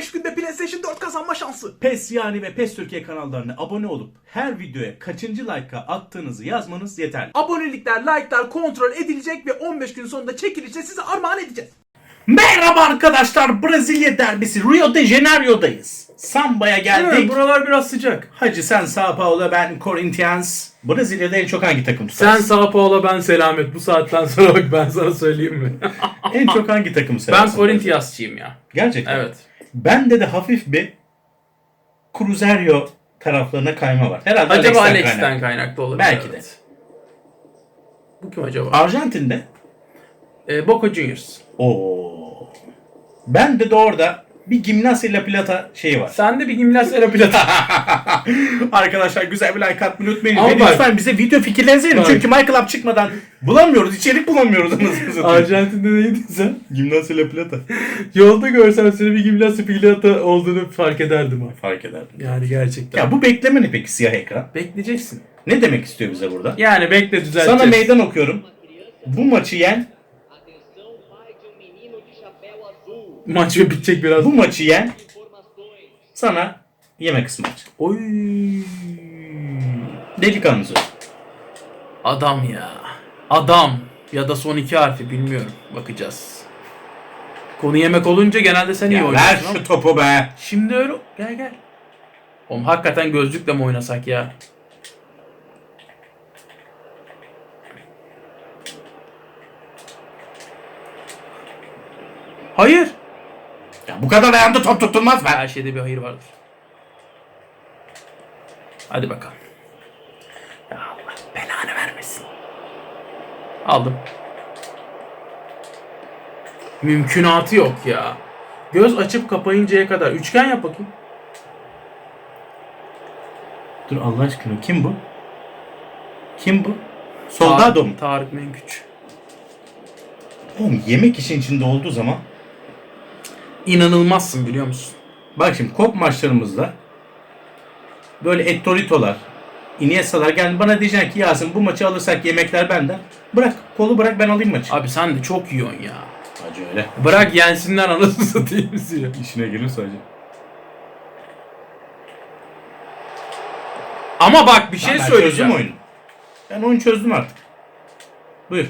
5 günde PlayStation 4 kazanma şansı. PES yani ve PES Türkiye kanallarına abone olup her videoya kaçıncı like'a attığınızı yazmanız yeterli. Abonelikler, like'lar kontrol edilecek ve 15 gün sonunda çekilişle size armağan edeceğiz. Merhaba arkadaşlar Brezilya derbisi Rio de Janeiro'dayız. Samba'ya geldik. buralar biraz sıcak. Hacı sen Sao Paulo ben Corinthians. Brezilya'da en çok hangi takım tutarsın? Sen Sao Paulo ben Selamet. Bu saatten sonra bak ben sana söyleyeyim mi? en çok hangi takımı seversin? ben Corinthians'çıyım ya. Gerçekten. Evet. Bende de hafif bir Cruzeiro taraflarına kayma var. Herhalde Acaba Alex'ten Alex'ten kaynaklı. kaynaklı olabilir. Belki evet. Bu kim acaba? Arjantin'de Ee, Boca Juniors. Oo. Ben de de orada bir Gimnasia La Plata şeyi var. Sende bir Gimnasia Plata. Arkadaşlar güzel bir like atmayı unutmayın. Ama bak- lütfen bize video fikirlerinizi verin. Bak. Çünkü Michael Up çıkmadan bulamıyoruz. içerik bulamıyoruz. anasını satayım. Arjantin'de neydin sen? Gimnasia La Plata. Yolda görsem seni bir Gimnasia Plata olduğunu fark ederdim ha. Fark ederdim. Yani gerçekten. Ya bu bekleme ne peki siyah ekran? Bekleyeceksin. Ne demek istiyor bize burada? Yani bekle düzelteceğiz. Sana meydan okuyorum. Bu maçı yen, Maç ve bitecek biraz. bu maçı yen sana yemek ısmarlayacağım. Oy. Delikanlı söz. Adam ya. Adam. Ya da son iki harfi bilmiyorum. Bakacağız. Konu yemek olunca genelde sen iyi Ya ver oynuyorsun ama. şu topu be. Şimdi öyle. Gel gel. Oğlum hakikaten gözlükle mi oynasak ya? Hayır. Ya bu kadar ayağında top tutulmaz be. Her şeyde bir hayır vardır. Hadi bakalım. Ya Allah belanı vermesin. Aldım. Mümkünatı yok ya. Göz açıp kapayıncaya kadar. Üçgen yap bakayım. Dur Allah aşkına kim bu? Kim bu? Soldado mu? Tarık Menküç. Oğlum yemek işin içinde olduğu zaman İnanılmazsın biliyor musun? bak şimdi kop maçlarımızda böyle Ettorito'lar, Iniesta'lar geldi bana diyeceksin ki Yasin bu maçı alırsak yemekler benden. Bırak kolu bırak ben alayım maçı. Abi sen de çok yiyorsun ya. Acı öyle. Bırak yensinler anasını satayım bizi ya. İşine gelir sadece. Ama bak bir şey ben söyleyeceğim. çözdüm oyunu. Ben oyunu çözdüm artık. Buyur.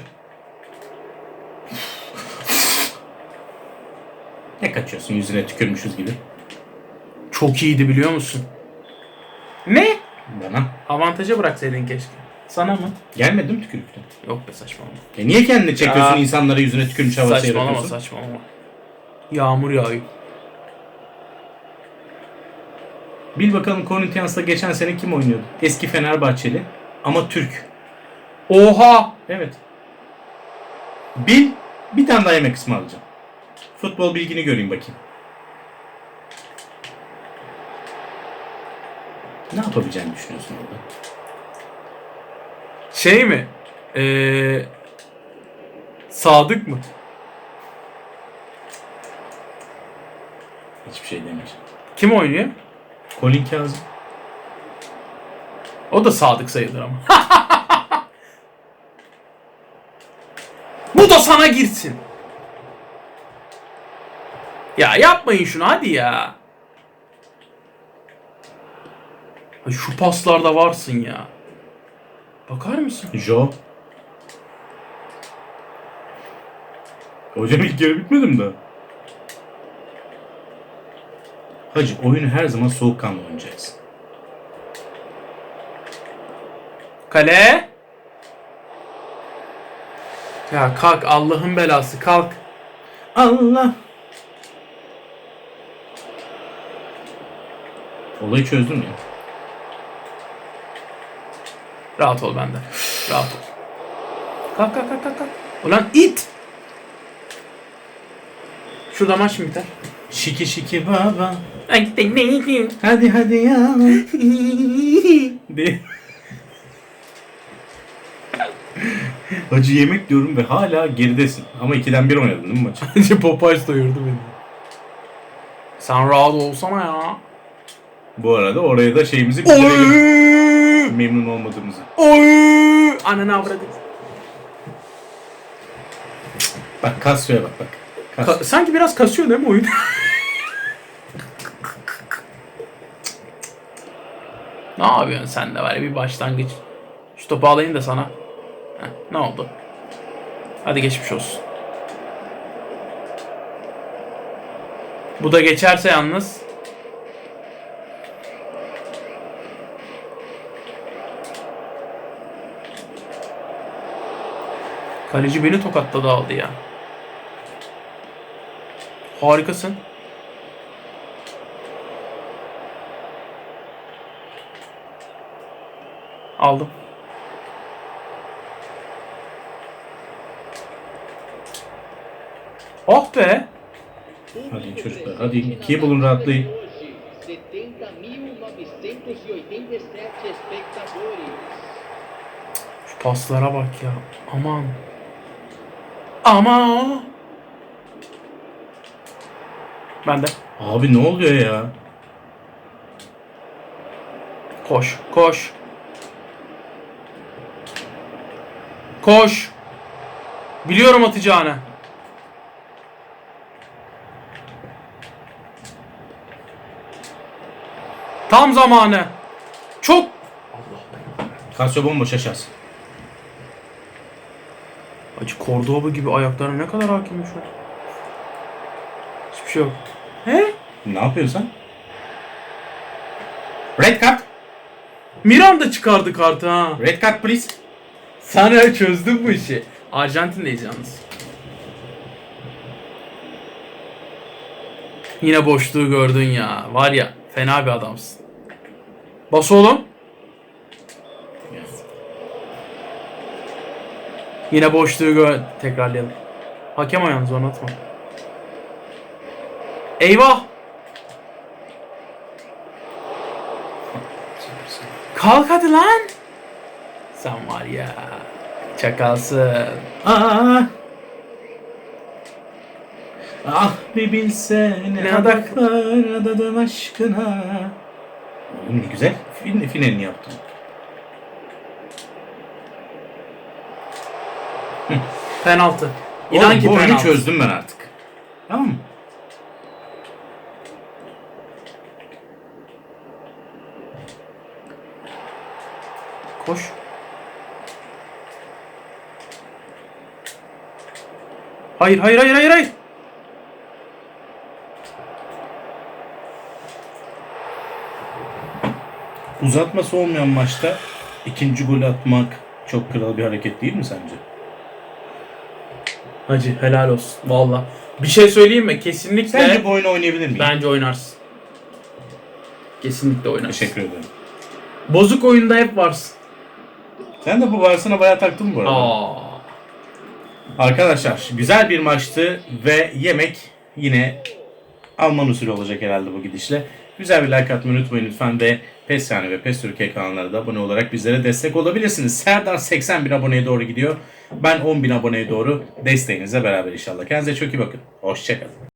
Kaçıyorsun yüzüne tükürmüşüz gibi. Çok iyiydi biliyor musun? Ne? Bana. Avantaja bıraksaydın keşke. Sana mı? Gelmedi mi tükürükten? Yok be saçmalama. E niye kendini çekiyorsun Ya. insanlara yüzüne tükürmüş havası Saçmalama yaratıyorsun? saçmalama. Yağmur yağıyor. Bil bakalım Corinthians'ta geçen sene kim oynuyordu? Eski Fenerbahçeli ama Türk. Oha! Evet. Bil bir tane daha yemek ısmarlayacağım. Futbol bilgini göreyim bakayım. Ne yapabileceğini düşünüyorsun orada? Şey mi? Ee, Sadık mı? Hiçbir şey demeyeceğim. Kim oynuyor? Colin Kazım. O da Sadık sayılır ama. Bu da sana girsin. Ya yapmayın şunu hadi ya. Ay şu paslarda varsın ya. Bakar mısın? Jo. Hocam ilk yarı bitmedi mi daha? Hacı oyunu her zaman soğukkanlı oynayacaksın. Kale. Ya kalk Allah'ın belası kalk. Allah. Olayı çözdün mü? ya? Rahat ol benden. Rahat ol. Kalk kalk kalk kalk. kalk. Ulan it. Şurada maç mı biter? Şiki şiki baba. Hadi hadi ya. De. Hacı yemek diyorum ve hala geridesin. Ama 2'den 1 oynadın değil mi maçı? Popeyes doyurdu beni. Sen rahat olsana ya. Bu arada oraya da şeyimizi bildirelim. Memnun olmadığımızı. Oy! Ananı avradı. Bak Casio'ya bak bak. Casio. Ka- sanki biraz kasıyor değil mi oyun? ne yapıyorsun sen de var ya bir başlangıç. Şu topu alayım da sana. Heh, ne oldu? Hadi geçmiş olsun. Bu da geçerse yalnız Kaleci beni tokatladı aldı ya. Harikasın. Aldım. Oh be. Hadi çocuklar hadi ikiye bulun rahatlayın. Hoje, 70.987 espectadores. Şu paslara bak ya. Aman. Ama. Ben de. Abi ne oluyor ya? Koş, koş. Koş. Biliyorum atacağını. Tam zamanı. Çok. Kasyo bomboş aşağısı. Acı Cordoba gibi ayaklarına ne kadar hakimmiş o. Hiçbir şey yok. He? Ne yapıyorsun sen? Red card. Miranda çıkardı kartı ha. Red card please. Sana çözdüm bu işi. Arjantin'deyiz yalnız. Yine boşluğu gördün ya. Var ya fena bir adamsın. Bas oğlum. Yine boşluğu. Tekrarlayalım. Hakem ayağınızı anlatma. Eyvah. Kalk hadi lan. Sen var ya. Çakalsın. Aa. Ah bir bilsene Ne adaklar adadım aşkına. Oğlum ne güzel. Fin, finalini yaptım. Penaltı. İnan Oğlum, ki bu oyunu penaltı. çözdüm ben artık. Tamam mı? Koş. Hayır hayır hayır hayır hayır. Uzatması olmayan maçta ikinci golü atmak çok kral bir hareket değil mi sence? Hacı helal olsun. Valla. Bir şey söyleyeyim mi? Kesinlikle Sence bu oyunu oynayabilir miyim? bence oynarsın. Kesinlikle oynarsın. Teşekkür ederim. Bozuk oyunda hep varsın. Sen de bu varsına bayağı taktın bu arada? Aa. Arkadaşlar güzel bir maçtı ve yemek yine Alman usulü olacak herhalde bu gidişle. Güzel bir like atmayı unutmayın lütfen ve PES yani ve PES Türkiye kanallarına da abone olarak bizlere destek olabilirsiniz. Serdar 80 bin aboneye doğru gidiyor. Ben 10 bin aboneye doğru desteğinizle beraber inşallah. Kendinize çok iyi bakın. Hoşçakalın.